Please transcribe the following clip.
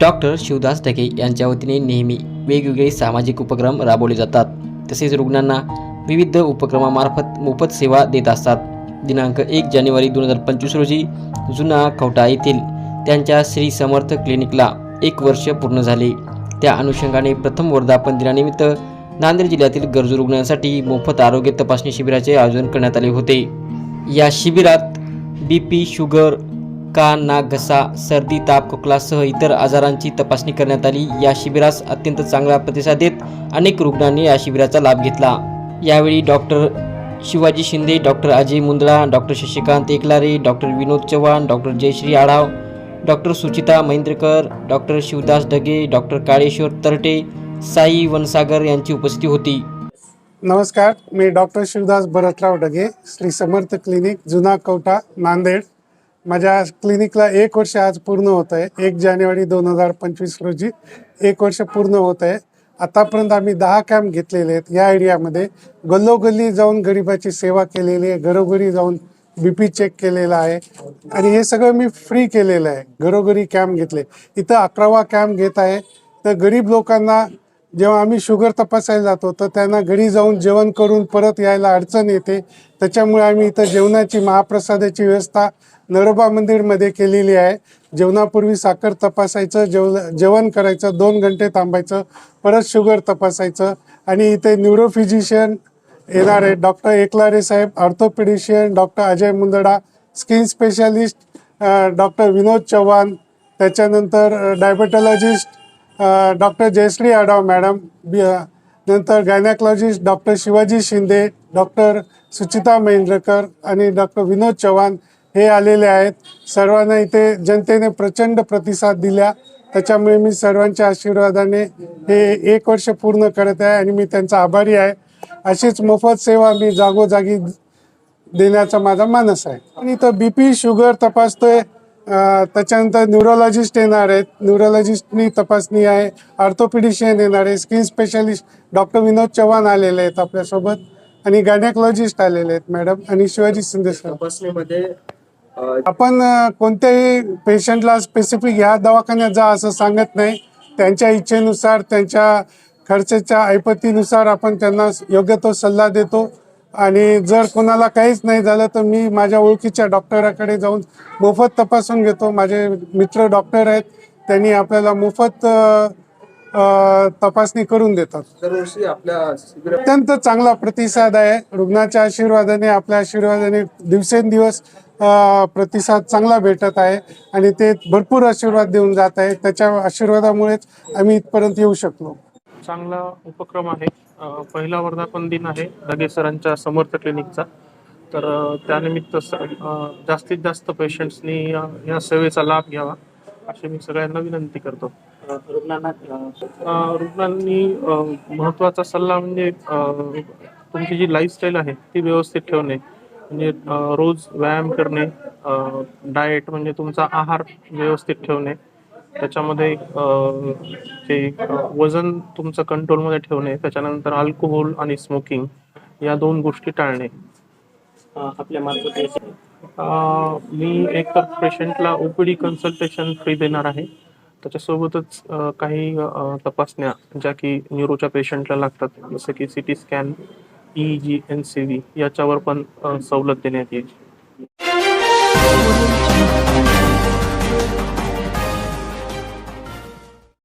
Doctor Shivdas Dhage यांच्या वतीने नेहमी वेगवेगळे सामाजिक उपक्रम राबवले जातात. तसेच रुग्णांना विविध उपक्रमामार्फत मोफत सेवा देत असतात. दिनांक एक जानेवारी दोन हजार पंचवीस रोजी जुना खवटा येथील त्यांच्या श्री समर्थ क्लिनिकला एक वर्ष पूर्ण झाले. त्या अनुषंगाने प्रथम वर्धापन दिनानिमित्त नांदेड जिल्ह्यातील गरजू रुग्णांसाठी मोफत आरोग्य तपासणी शिबिराचे आयोजन करण्यात आले होते. या शिबिरात बी पी शुगर कान नाक घसा सर्दी ताप खोकलासह इतर आजारांची तपासणी करण्यात आली. या शिबिरास अत्यंत चांगला प्रतिसाद देत अनेक रुग्णांनी या शिबिराचा लाभ घेतला. यावेळी doctor Shivaji Shinde doctor Ajay Mundala doctor Shashikant Eklare doctor Vinod Chavan doctor Jayashree Adhav doctor Suchita Mahendrakar doctor Shivdas Dhage doctor Kaleshwar Tarte Sai Vansagar यांची उपस्थिती होती. नमस्कार मी डॉक्टर शिवदास भरतराव डगे श्री समर्थ क्लिनिक जुना कवठा नांदेड. माझ्या क्लिनिकला एक वर्ष आज पूर्ण होत आहे. एक जानेवारी दोन हजार पंचवीस रोजी एक वर्ष पूर्ण होत आहे. आतापर्यंत आम्ही दहा कॅम्प घेतलेले आहेत. या एरियामध्ये गल्लोगल्ली जाऊन गरिबाची सेवा केलेली आहे. घरोघरी जाऊन बी पी चेक केलेला आहे. आणि हे सगळं मी फ्री केलेलं आहे. घरोघरी कॅम्प घेतले. इथं अकरावा कॅम्प घेत आहे. तर गरीब लोकांना जेव्हा आम्ही शुगर तपासायला जातो तर त्यांना घरी जाऊन जेवण करून परत यायला अडचण येते. त्याच्यामुळे आम्ही इथं जेवणाची महाप्रसादाची व्यवस्था नरोबा मंदिरमध्ये केलेली आहे. जेवणापूर्वी साखर तपासायचं जेव जेवण करायचं दोन घंटे थांबायचं परत शुगर तपासायचं. आणि इथे न्यूरोफिजिशियन येणार आहे डॉक्टर एकलारे साहेब orthopedician doctor Ajay Mundada skin specialist doctor Vinod Chavan त्याच्यानंतर diabetologist doctor Jayashree Adhav madam बी नंतर gynaecologist doctor Shivaji Shinde doctor Suchita Mahendrakar आणि डॉक्टर विनोद चव्हाण हे आलेले आहेत सर्वांना इथे जनतेने प्रचंड प्रतिसाद दिला त्याच्यामुळे मी सर्वांच्या आशीर्वादाने हे एक वर्ष पूर्ण करत आहे आणि मी त्यांचा आभारी आहे अशीच मोफत सेवा मी जागोजागी देण्याचा माझा मानस आहे आणि इथं बी पी शुगर तपासतोय त्याच्यानंतर न्यूरोलॉजिस्ट येणार आहेत. न्यूरोलॉजिस्टनी तपासणी आहे. ऑर्थोपिडिशियन येणार आहे. Skin specialist doctor Vinod Chavan आलेले आहेत आपल्यासोबत. आणि गायनॅकॉलॉजिस्ट आलेले आहेत मॅडम आणि शिवाजी शिंदे सर तपासणीमध्ये आपण कोणत्याही पेशंटला स्पेसिफिक ह्या दवाखान्यात जा असं सांगत नाही. त्यांच्या इच्छेनुसार त्यांच्या खर्चाच्या ऐपतीनुसार आपण त्यांना योग्य तो सल्ला देतो. आणि जर कोणाला काहीच नाही झालं तर मी माझ्या ओळखीच्या डॉक्टराकडे जाऊन मोफत तपासून घेतो. माझे मित्र डॉक्टर आहेत त्यांनी आपल्याला मोफत तपासणी करून देतात. दरवर्षी आपल्या शिबिरात अत्यंत चांगला प्रतिसाद आहे. रुग्णाच्या आशीर्वादाने आपल्या आशीर्वादाने दिवसेंदिवस प्रतिसाद चांगला भेटत आहे आणि ते भरपूर आशीर्वाद देऊन जात आहे. त्याच्या आशीर्वादामुळेच आम्ही इथपर्यंत येऊ शकलो. चांगला उपक्रम आहे. पहिला वर्धापन दिन आहे दगे सरांच्या समर्थ क्लिनिकचा. तर त्यानिमित्त जास्तीत जास्त पेशंट्सनी या सेवेचा लाभ घ्यावा अशी मी सगळ्यांना विनंती करतो. रुग्णांनी अ, महत्त्वाचा सल्ला म्हणजे तुमची जी लाईफस्टाईल आहे ती व्यवस्थित ठेवणे. म्हणजे रोज व्यायाम करणे डाएट म्हणजे तुमचा आहार व्यवस्थित ठेवणे. त्याच्यामध्ये जे वजन तुमचं कंट्रोलमध्ये ठेवणे त्याच्यानंतर अल्कोहोल आणि स्मोकिंग या दोन गोष्टी टाळणे. आपल्या मार्फत मी एकतर पेशंटला ओपीडी कन्सल्टेशन फ्री देणार आहे. त्याच्यासोबतच काही तपासण्या ज्या की न्यूरोच्या पेशंटला लागतात जसं की C T scan E G N C V याच्यावर पण सवलत देण्यात येईल.